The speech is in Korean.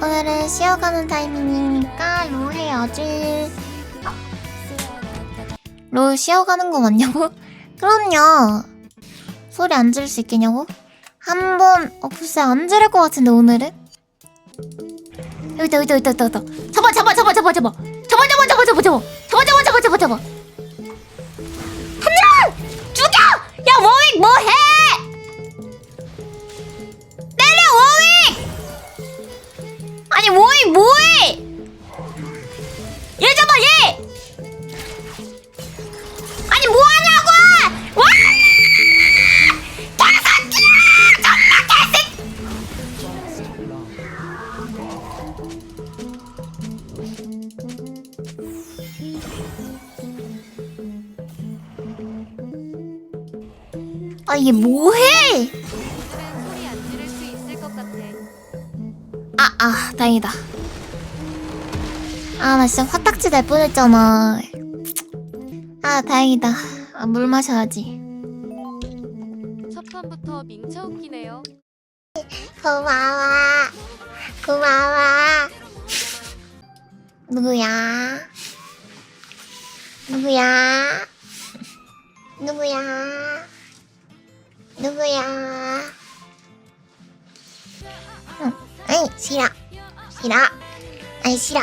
오늘은 쉬어가는 타이밍이니까 로 해야지. 로 쉬어가는 거 맞냐고? 그럼요. 소리 안 지를 수 있겠냐고? 한 번, 어, 글쎄 안 지를 것 같은데, 오늘은? 여기다, 여기다, 여기다, 여기다, 여기다. 잡아, 잡아, 잡아, 잡아, 잡아. 잡아, 잡아, 잡아, 잡아, 잡아. 잡아, 잡아, 잡아, 잡아, 잡아. 아, 이게 뭐해! 소리 안 지를 수 있을 것 같아. 아, 아, 다행이다. 아, 나 진짜 화딱지 날 뻔했잖아. 아, 다행이다. 아, 물 마셔야지. 첫 판부터 민쳐 웃기네요. 고마워. 고마워. 누구야? 누구야? 누구야? 누구야? 응, 아이, 싫어. 싫어. 아이, 싫어.